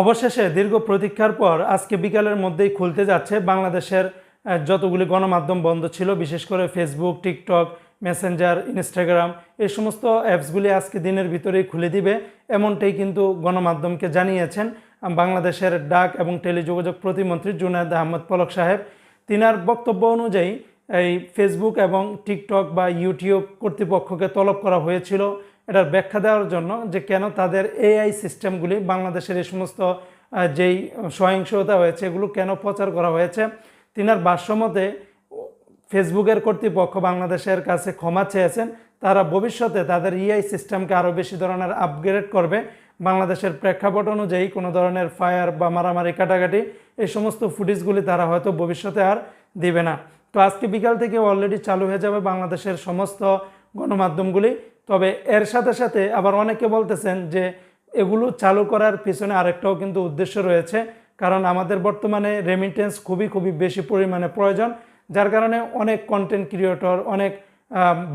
অবশেষে দীর্ঘ প্রতীক্ষার পর আজকে বিকালের মধ্যেই খুলতে যাচ্ছে বাংলাদেশের যতগুলি গণমাধ্যম বন্ধ ছিল, বিশেষ করে ফেসবুক টিকটক মেসেঞ্জার ইনস্টাগ্রাম এই সমস্ত অ্যাপসগুলি আজকে দিনের ভিতরেই খুলে দিবে। এমনটাই কিন্তু গণমাধ্যমকে জানিয়েছেন বাংলাদেশের ডাক এবং টেলিযোগাযোগ প্রতিমন্ত্রী জুনায়দ আহমদ পলক সাহেব। তিনার বক্তব্য অনুযায়ী এই ফেসবুক এবং টিকটক বা ইউটিউব কর্তৃপক্ষকে তলব করা হয়েছিল। এটার ব্যাখ্যা দেওয়ার জন্য যে কেন তাদের এআই সিস্টেমগুলি বাংলাদেশের এই সমস্ত যেই সহিংসতা হয়েছে, এগুলো কেন প্রচার করা হয়েছে? তিনার ভাষ্যমতে ফেসবুকের কর্তৃপক্ষ বাংলাদেশের কাছে ক্ষমা চেয়েছেন, তারা ভবিষ্যতে তাদের ইআই সিস্টেমকে আরও বেশি ধরনের আপগ্রেড করবে। বাংলাদেশের প্রেক্ষাপট অনুযায়ী কোনো ধরনের ফায়ার বা মারামারি কাটাকাটি, এই সমস্ত ফুটেজগুলি তারা হয়তো ভবিষ্যতে আর দিবে না। তো আজকে বিকাল থেকে অলরেডি চালু হয়ে যাবে বাংলাদেশের সমস্ত গণমাধ্যমগুলি। তবে এর সাথে সাথে আবার অনেকে বলতেছেন যে এগুলো চালু করার পিছনে আরেকটাও কিন্তু উদ্দেশ্য রয়েছে, কারণ আমাদের বর্তমানে রেমিটেন্স খুবই খুবই বেশি পরিমাণে প্রয়োজন, যার কারণে অনেক কন্টেন্ট ক্রিয়েটর অনেক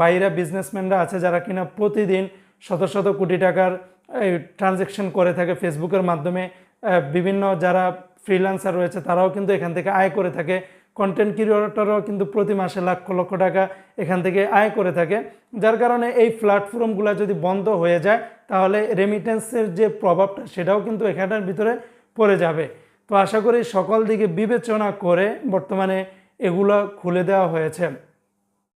বাইরা বিজনেসম্যানরা আছে যারা কিনা প্রতিদিন শত শত কোটি টাকার ট্রানজেকশন করে থাকে ফেসবুকের মাধ্যমে বিভিন্ন যারা ফ্রিল্যান্সার রয়েছে তারাও কিন্তু এখান থেকে আয় করে থাকে। কন্টেন্ট ক্রিয়েটরও কিন্তু প্রতি মাসে লক্ষ লক্ষ টাকা এখান থেকে আয় করে থাকে। যার কারণে এই প্ল্যাটফর্মগুলো যদি বন্ধ হয়ে যায়, তাহলে রেমিটেন্সের যে প্রভাবটা, সেটাও কিন্তু এখানটার ভিতরে পড়ে যাবে। তো আশা করি সকল দিকে বিবেচনা করে বর্তমানে এগুলো খুলে দেওয়া হয়েছে।